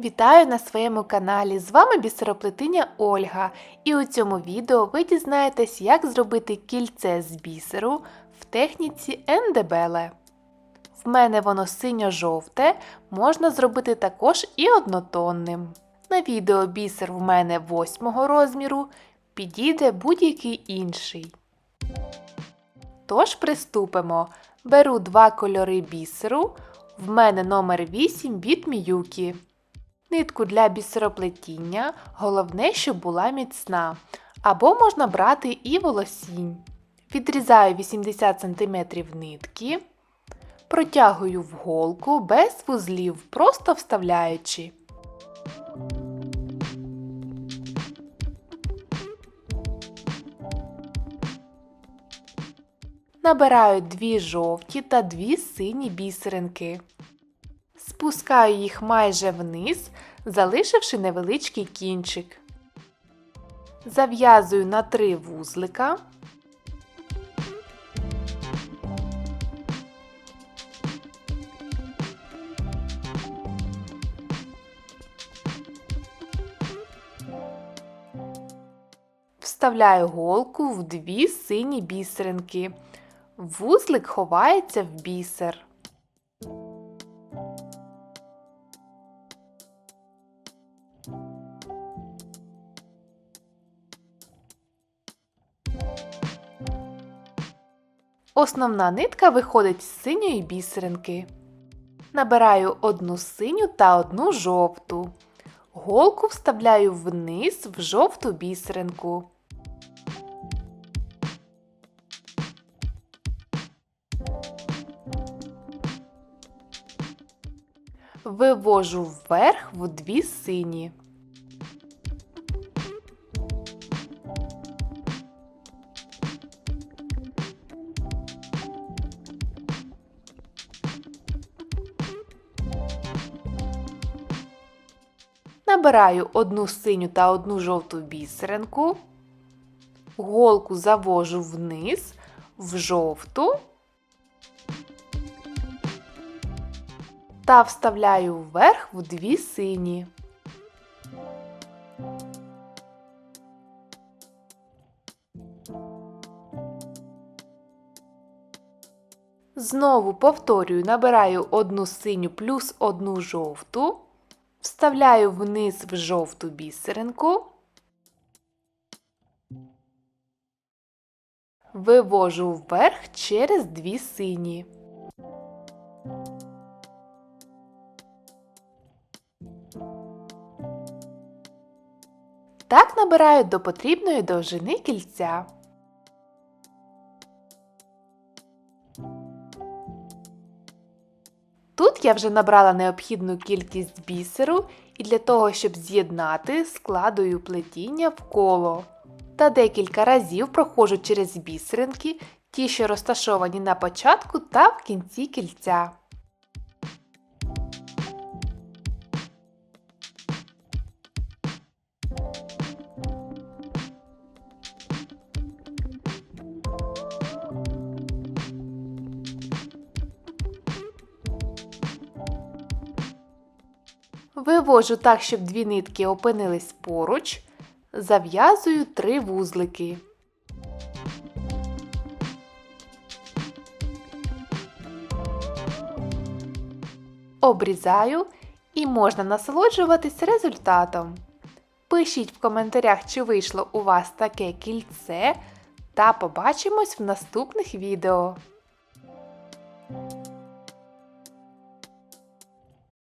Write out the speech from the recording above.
Вітаю на своєму каналі! З вами бісероплетиня Ольга. І у цьому відео ви дізнаєтесь, як зробити кільце з бісеру в техніці ендебеле. В мене воно синьо-жовте, можна зробити також і однотонним. На відео бісер в мене 8 розміру, підійде будь-який інший. Тож приступимо. Беру два кольори бісеру. В мене номер 8 від Міюкі. Нитку для бісероплетіння головне, щоб була міцна. Або можна брати і волосінь. Відрізаю 80 см нитки, протягую в голку без вузлів, просто вставляючи. Набираю дві жовті та дві сині бісеринки. Спускаю їх майже вниз, залишивши невеличкий кінчик. Зав'язую на три вузлика. Вставляю голку в дві сині бісеринки. Вузлик ховається в бісер. Основна нитка виходить з синьої бісеринки. Набираю одну синю та одну жовту. Голку вставляю вниз в жовту бісеринку. Вивожу вверх в дві сині. Набираю одну синю та одну жовту бісеринку, голку завожу вниз в жовту та вставляю вверх в дві сині. Знову повторюю, набираю одну синю плюс одну жовту. Вставляю вниз в жовту бісеринку, вивожу вверх через дві сині. Так набираю до потрібної довжини кільця. Тут я вже набрала необхідну кількість бісеру і для того, щоб з'єднати, складую плетіння в коло. Та декілька разів проходжу через бісеринки, ті, що розташовані на початку та в кінці кільця. Вивожу так, щоб дві нитки опинились поруч, зав'язую три вузлики. Обрізаю і можна насолоджуватись результатом. Пишіть в коментарях, чи вийшло у вас таке кільце, та побачимось в наступних відео.